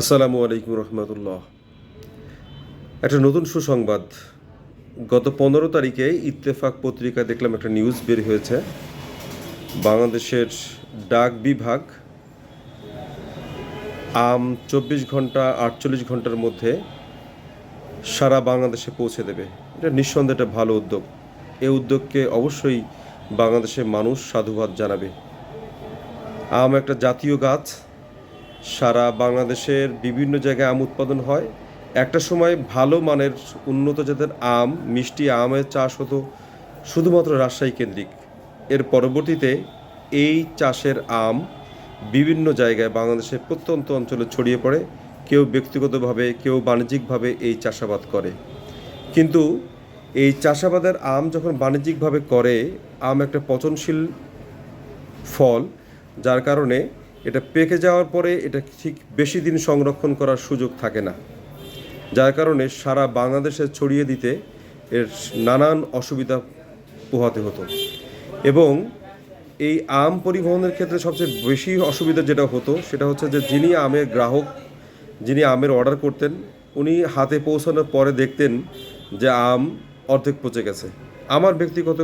আসসালামু আলাইকুম রহমতুল্লাহ। একটা নতুন সুসংবাদ। গত পনেরো তারিখে ইত্তেফাক পত্রিকায় দেখলাম একটা নিউজ বের হয়েছে। বাংলাদেশের ডাক বিভাগ আম চব্বিশ ঘণ্টা, আটচল্লিশ ঘণ্টার মধ্যে সারা বাংলাদেশে পৌঁছে দেবে। এটা নিঃসন্দেহে একটা ভালো উদ্যোগ। এই উদ্যোগকে অবশ্যই বাংলাদেশের মানুষ সাধুবাদ জানাবে। আম একটা জাতীয় গাছ। সারা বাংলাদেশের বিভিন্ন জায়গায় আম উৎপাদন হয়। একটা সময় ভালো মানের উন্নত জাতের আম, মিষ্টি আমের চাষ হতো শুধুমাত্র রাজশাহী কেন্দ্রিক। এর পরবর্তীতে এই চাষের আম বিভিন্ন জায়গায় বাংলাদেশের প্রত্যন্ত অঞ্চলে ছড়িয়ে পড়ে। কেউ ব্যক্তিগতভাবে, কেউ বাণিজ্যিকভাবে এই চাষাবাদ করে। কিন্তু এই চাষাবাদের আম যখন বাণিজ্যিকভাবে করে, আম একটা পচনশীল ফল, যার কারণে এটা পেকে যাওয়ার পরে এটা ঠিক বেশি দিন সংরক্ষণ করার সুযোগ থাকে না। যার কারণে সারা বাংলাদেশে ছড়িয়ে দিতে এর নানান অসুবিধা পোহাতে হতো। এবং এই আম পরিবহনের ক্ষেত্রে সবচেয়ে বেশি অসুবিধা যেটা হতো, সেটা হচ্ছে যে যিনি আমের গ্রাহক, যিনি আমের অর্ডার করতেন, উনি হাতে পৌঁছানোর পরে দেখতেন যে আম অর্ধেক পচে গেছে। আমার ব্যক্তিগত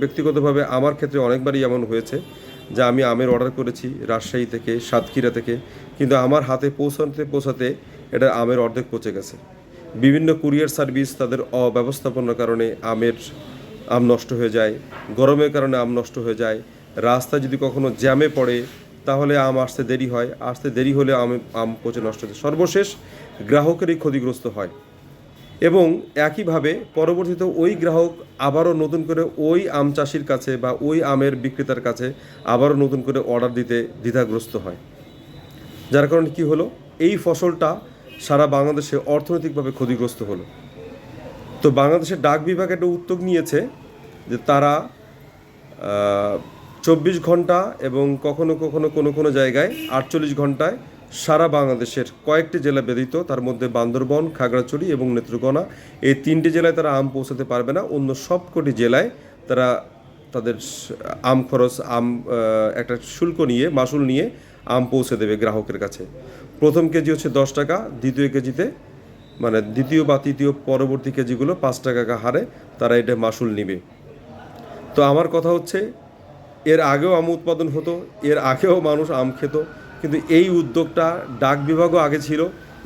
ব্যক্তিগতভাবে আমার ক্ষেত্রে অনেকবারই এমন হয়েছে যে আমি আমের অর্ডার করেছি রাজশাহী থেকে, সাতক্ষীরা থেকে। কিন্তু আমার হাতে পৌঁছাতে পৌঁছাতে এটা আমের অর্ধেক পচে গেছে। বিভিন্ন কুরিয়ার সার্ভিস তাদের অব্যবস্থাপনার কারণে আমের আম নষ্ট হয়ে যায়, গরমের কারণে আম নষ্ট হয়ে যায়। রাস্তা যদি কখনো জ্যামে পড়ে, তাহলে আম আসতে দেরি হয়। আসতে দেরি হলে আম আম পচে নষ্ট হয়ে সর্বশেষ, গ্রাহকেরই ক্ষতিগ্রস্ত হয়। এবং একইভাবে পরবর্তীতে ওই গ্রাহক আবারও নতুন করে ওই আম চাষির কাছে বা ওই আমের বিক্রেতার কাছে আবারও নতুন করে অর্ডার দিতে দ্বিধাগ্রস্ত হয়। যার কারণে কি হলো? এই ফসলটা সারা বাংলাদেশে অর্থনৈতিকভাবে ক্ষতিগ্রস্ত হলো। তো বাংলাদেশের ডাক বিভাগ একটা উদ্যোগ নিয়েছে যে তারা চব্বিশ ঘণ্টা এবং কখনো কখনো কোনো কোনো জায়গায় আটচল্লিশ ঘন্টায় সারা বাংলাদেশের কয়েকটি জেলা ব্যতীত তার মধ্যে বান্দরবন, খাগড়াছড়ি এবং নেত্রকোনা, এই তিনটি জেলায় তারা আম পৌঁছাতে পারবে না। অন্য সবকটি জেলায় তারা তাদের আম খরচ, আম একটা শুল্ক নিয়ে, মাসুল নিয়ে আম পৌঁছে দেবে গ্রাহকের কাছে। প্রথম কেজি হচ্ছে দশ টাকা, দ্বিতীয় কেজিতে মানে দ্বিতীয় বা তৃতীয় পরবর্তী কেজিগুলো পাঁচ টাকা হারে তারা এটা মাসুল নিবে। তো আমার কথা হচ্ছে, এর আগেও আম উৎপাদন হতো, এর আগেও মানুষ আম খেত কিন্তু এই উদ্যোগটা ডাক বিভাগও আগে ছিল।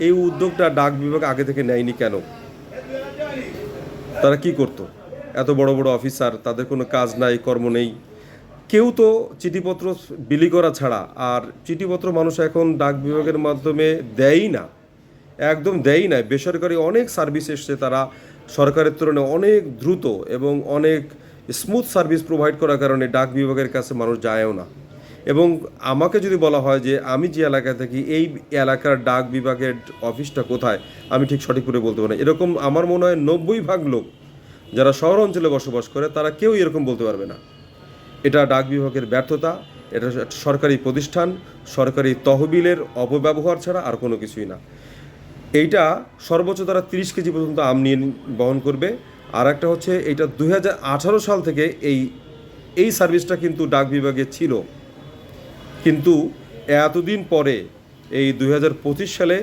এই উদ্যোগটা ডাক বিভাগ আগে থেকে নেয়নি কেন? তারা কি করতো? এত বড় বড় অফিসার, তাদের কোনো কাজ নাই, কর্ম নেই। কেউ তো চিঠিপত্র বিলি করা ছাড়া আর চিঠিপত্র মানুষ এখন ডাক বিভাগের মাধ্যমে দেয়ই না। একদম দেয়ই না। বেসরকারি অনেক সার্ভিস এসছে তারা। সরকারের তুলনায় অনেক দ্রুত এবং অনেক স্মুথ সার্ভিস প্রোভাইড করার কারণে ডাক বিভাগের কাছে মানুষ যায়ও না। এবং আমাকে যদি বলা হয় যে আমি যে এলাকায় থাকি, এই এলাকার ডাক বিভাগের অফিসটা কোথায়, আমি ঠিক সঠিক করে বলতে পারি এরকম আমার মনে হয় নব্বই ভাগ লোক যারা শহর অঞ্চলে বসবাস করে, তারা কেউ এরকম বলতে পারবে না। এটা ডাক বিভাগের ব্যর্থতা, এটা সরকারি প্রতিষ্ঠান, সরকারি তহবিলের অপব্যবহার ছাড়া আর কোনো কিছুই না। এইটা সর্বোচ্চ তারা তিরিশ কেজি পর্যন্ত আম নিয়ে বহন করবে। আর একটা হচ্ছে, এইটা দু সাল থেকে এই এই সার্ভিসটা কিন্তু ডাক বিভাগে ছিল। কিন্তু এতদিন পরে, এই দু হাজার পঁচিশ সালে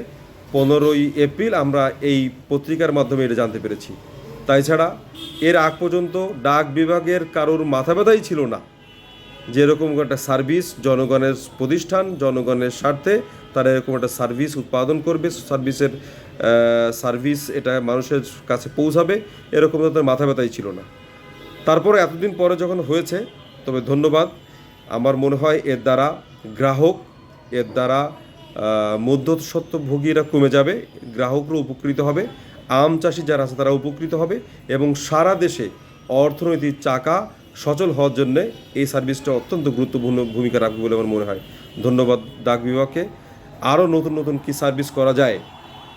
পনেরোই এপ্রিল আমরা এই পত্রিকার মাধ্যমে এটা জানতে পেরেছি। তাই ছাড়া এর আগ পর্যন্ত ডাক বিভাগের কারোর মাথা ব্যথাই ছিল না। যে এরকম একটা সার্ভিস জনগণের প্রতিষ্ঠান, জনগণের স্বার্থে তারা এরকম একটা সার্ভিস উৎপাদন করবে, সার্ভিসের সার্ভিস এটা মানুষের কাছে পৌঁছাবে, এরকম তাদের মাথা ব্যথাই ছিল না। তারপরে এতদিন পরে যখন হয়েছে, তবে ধন্যবাদ। আমার মনে হয় এর দ্বারা গ্রাহক এর দ্বারা মধ্যস্বত্বভোগীরা কমে যাবে, গ্রাহকরা উপকৃত হবে, আম চাষি যারা আছে তারা উপকৃত হবে এবং সারা দেশে অর্থনৈতিক চাকা সচল হওয়ার জন্যে এই সার্ভিসটা অত্যন্ত গুরুত্বপূর্ণ ভূমিকা রাখবে বলে আমার মনে হয়। ধন্যবাদ ডাক বিভাগকে। আরও নতুন নতুন কী সার্ভিস করা যায়,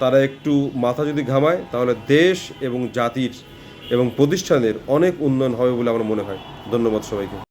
তারা একটু মাথা যদি ঘামায়, তাহলে দেশ এবং জাতির এবং প্রতিষ্ঠানের অনেক উন্নয়ন হবে বলে আমার মনে হয়। ধন্যবাদ সবাইকে।